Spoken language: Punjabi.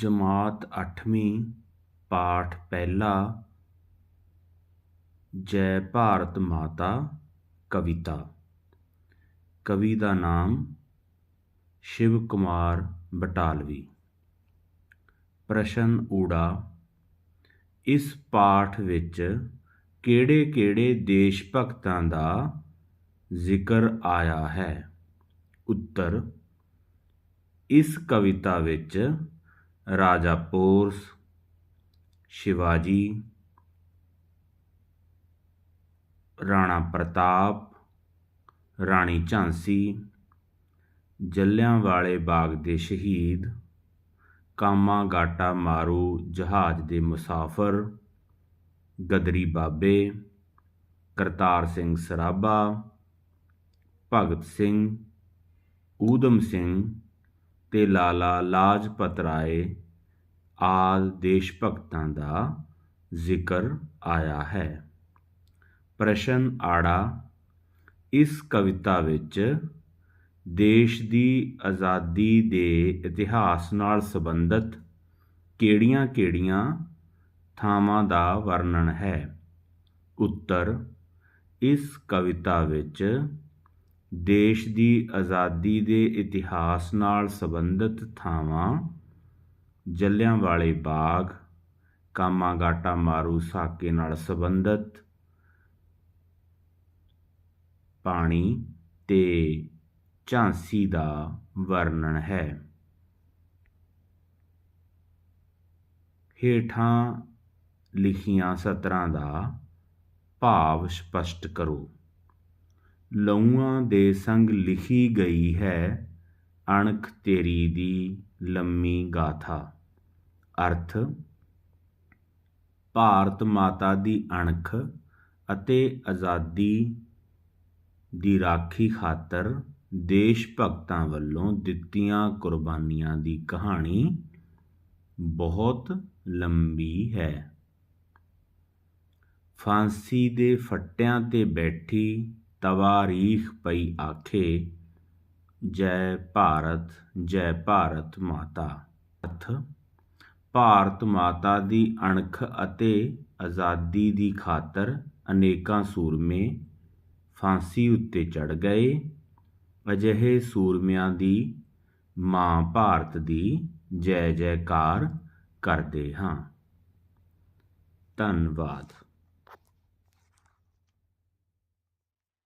ਜਮਾਤ ਅੱਠਵੀਂ, ਪਾਠ ਪਹਿਲਾ, ਜੈ ਭਾਰਤ ਮਾਤਾ, ਕਵਿਤਾ। ਕਵੀ ਦਾ ਨਾਮ ਸ਼ਿਵ ਕੁਮਾਰ ਬਟਾਲਵੀ। ਪ੍ਰਸ਼ਨ ਊੜਾ, ਇਸ ਪਾਠ ਵਿੱਚ ਕਿਹੜੇ-ਕਿਹੜੇ ਦੇਸ਼ ਭਗਤਾਂ ਦਾ ਜ਼ਿਕਰ ਆਇਆ ਹੈ? ਉੱਤਰ, ਇਸ ਕਵਿਤਾ ਵਿੱਚ ਰਾਜਾ ਪੋਰਸ, ਸ਼ਿਵਾਜੀ, ਰਾਣਾ ਪ੍ਰਤਾਪ, ਰਾਣੀ ਝਾਂਸੀ ਜਲਿਆਂਵਾਲੇ ਬਾਗ ਦੇ ਸ਼ਹੀਦ ਕਾਮਾ ਗਾਟਾ ਮਾਰੂ ਜਹਾਜ਼ ਦੇ ਮੁਸਾਫਰ, ਗਦਰੀ ਬਾਬੇ, ਕਰਤਾਰ ਸਿੰਘ ਸਰਾਭਾ, ਭਗਤ ਸਿੰਘ, ਊਧਮ ਸਿੰਘ ਤੇ ਲਾਲਾ ਲਾਜਪਤ ਰਾਏ ਆਦ ਦੇਸ਼ ਭਗਤਾਂ ਦਾ ਜ਼ਿਕਰ ਆਇਆ ਹੈ। ਪ੍ਰਸ਼ਨ ਆੜਾ, ਇਸ ਕਵਿਤਾ ਵਿੱਚ ਦੇਸ਼ ਦੀ ਆਜ਼ਾਦੀ ਦੇ ਇਤਿਹਾਸ ਨਾਲ ਸੰਬੰਧਿਤ ਕਿਹੜੀਆਂ-ਕਿਹੜੀਆਂ ਥਾਵਾਂ ਦਾ ਵਰਣਨ ਹੈ? ਉੱਤਰ, ਇਸ ਕਵਿਤਾ ਵਿੱਚ ਦੇਸ਼ ਦੀ ਆਜ਼ਾਦੀ ਦੇ ਇਤਿਹਾਸ ਨਾਲ ਸੰਬੰਧਿਤ ਥਾਵਾਂ ਜਲਿਆਂਵਾਲੇ ਬਾਗ, ਕਾਮਾਗਾਟਾ ਮਾਰੂ ਸਾਕੇ ਨਾਲ ਸੰਬੰਧਿਤ ਪਾਣੀ ਤੇ ਝਾਂਸੀ ਦਾ ਵਰਣਨ ਹੈ। ਹੇਠਾਂ ਲਿਖੀਆਂ ਸਤਰਾਂ ਦਾ ਭਾਵ ਸਪਸ਼ਟ ਕਰੋ। ਲਹੂਆਂ ਦੇ ਸੰਗ ਲਿਖੀ ਗਈ ਹੈ, ਅਣਖ ਤੇਰੀ ਦੀ ਲੰਮੀ ਗਾਥਾ। ਅਰਥ, ਭਾਰਤ ਮਾਤਾ ਦੀ ਅਣਖ ਅਤੇ ਆਜ਼ਾਦੀ ਦੀ ਰਾਖੀ ਖਾਤਰ ਦੇਸ਼ ਭਗਤਾਂ ਵੱਲੋਂ ਦਿੱਤੀਆਂ ਕੁਰਬਾਨੀਆਂ ਦੀ ਕਹਾਣੀ ਬਹੁਤ ਲੰਬੀ ਹੈ। ਫਾਂਸੀ ਦੇ ਫੱਟਿਆਂ ਤੇ ਬੈਠੀ ਤਵਾਰੀਖ ਪਈ ਆਖੇ, ਜੈ ਭਾਰਤ ਜੈ ਭਾਰਤ ਮਾਤਾ। ਅਰਥ ਭਾਰਤ ਮਾਤਾ ਦੀ ਅਣਖ ਅਤੇ ਆਜ਼ਾਦੀ ਦੀ ਖਾਤਰ ਅਨੇਕਾਂ ਸੂਰਮੇ ਫਾਂਸੀ ਉੱਤੇ ਚੜ ਗਏ। ਅਜਿਹੇ ਸੂਰਮਿਆਂ ਦੀ ਮਾਂ ਭਾਰਤ ਦੀ ਜੈ ਜੈਕਾਰ ਕਰਦੇ ਹਾਂ। ਧੰਨਵਾਦ।